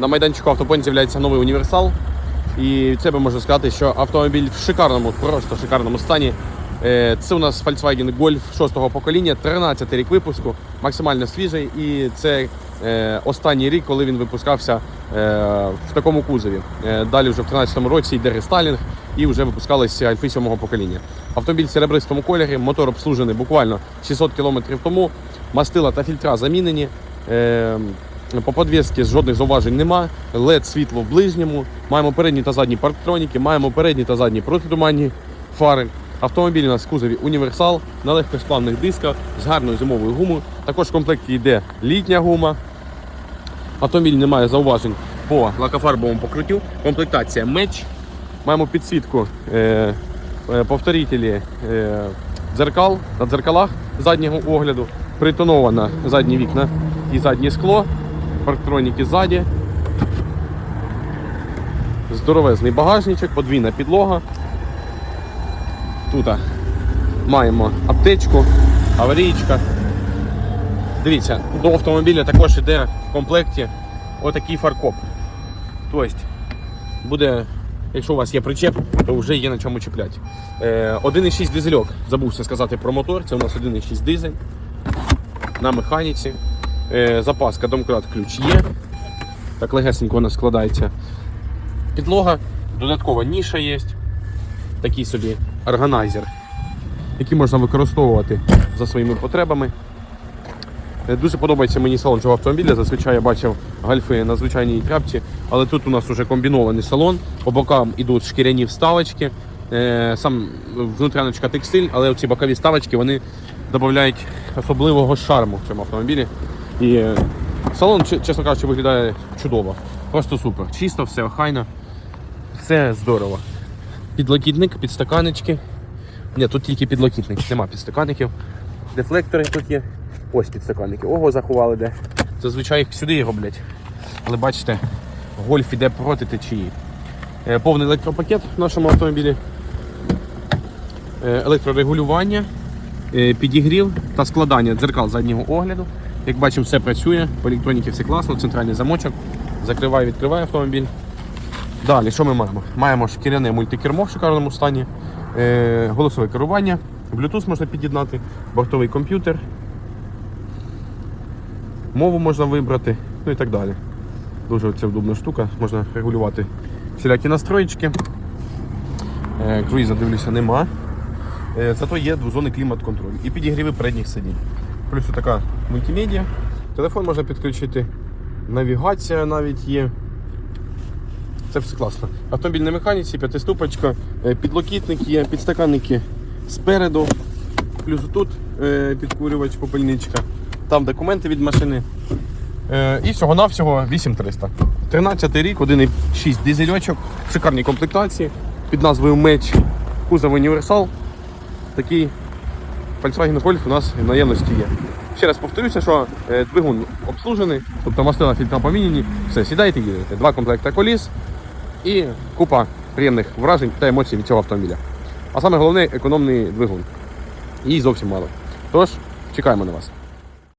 На майданчику автопоінт з'являється новий універсал. І від себе можу сказати, що автомобіль в шикарному, просто шикарному стані. Е, Це у нас Volkswagen Golf 6-го покоління, 13 рік випуску, максимально свіжий. І це е, останній рік, коли він випускався е, в такому кузові. Далі вже в 13-му році йде рестайлінг і вже випускалися альфи 7-го покоління. Автомобіль в серебристому кольорі, мотор обслужений буквально 600 км тому, мастила та фільтра замінені. По подвісці жодних зауважень нема. led світло в ближньому. Маємо передні та задні парктроніки, маємо передні та задні протитуманні фари. Автомобіль у нас в кузові універсал на легкосплавних дисках з гарною зимовою гумою. Також в комплекті йде літня гума. Автомобіль не має зауважень по лакофарбовому покриттю. Комплектація меч. Маємо підсвітку е, е, повторителі е, дзеркал на дзеркалах заднього огляду. Притоновано задні вікна і заднє скло. Парктроніки ззаді. Здоровезний багажничок, подвійна підлога. Тут маємо аптечку, аварійка. Дивіться, до автомобіля також йде в комплекті отакий фаркоп. Тобто буде, якщо у вас є причеп, то вже є на чому чіпляти. Е, 1,6 дизельок. Забувся сказати про мотор. Це у нас 1,6 дизель на механіці. Е, запаска домкрат ключ є. Так легесенько вона складається. Підлога, додаткова ніша є. Такий собі органайзер, який можна використовувати за своїми потребами. Е, Дуже подобається мені салон цього автомобіля. Зазвичай я бачив гальфи на звичайній тряпці, але тут у нас вже комбінований салон. По бокам йдуть шкіряні вставочки. Е, Сам внутряночка текстиль, але ці бокові вставочки вони додають особливого шарму в цьому автомобілі. І салон, чесно кажучи, виглядає чудово. Просто супер. Чисто, все охайно, все здорово. Підлокітник, підстаканечки. Ні, тут тільки підлокітник, нема підстаканників. Дефлектори тут є. Ось підстаканники. Ого, заховали де. Зазвичай їх сюди роблять. Але бачите, гольф іде проти течії. Е, Повний електропакет в нашому автомобілі. Е, Електрорегулювання, е, підігрів та складання дзеркал заднього огляду. Як бачимо, все працює, по електроніці все класно, центральний замочок. Закриває, відкриває автомобіль. Далі, що ми маємо? Маємо шкіряне мультикермо в шикарному стані, е, голосове керування, Bluetooth можна під'єднати, бортовий комп'ютер, мову можна вибрати, ну і так далі. Дуже це удобна штука, можна регулювати всілякі настроєчки. Е, круїза, дивлюся, нема. Е, зато є двозонний клімат-контроль і підігріви передніх сидінь. Плюс така мультимедіа. Телефон можна підключити, навігація навіть є. Це все класно. Автомобіль на механіці, п'ятиступочка, е, підлокітник є, підстаканники спереду. Плюс тут е, підкурювач, попельничка. Там документи від машини. Е, І всього-навсього 8300. 13 рік, 1,6 дизельочок, в шикарній комплектації під назвою Меч, кузов універсал. Такий Volkswagen Golf у нас в наявності є. Ще раз повторюся, що е, двигун обслужений, тобто мастила фільтра поміняні. Все, сідайте, їдете. Два комплекти коліс і купа приємних вражень та емоцій від цього автомобіля. А саме головне економний двигун. Її зовсім мало. Тож, чекаємо на вас.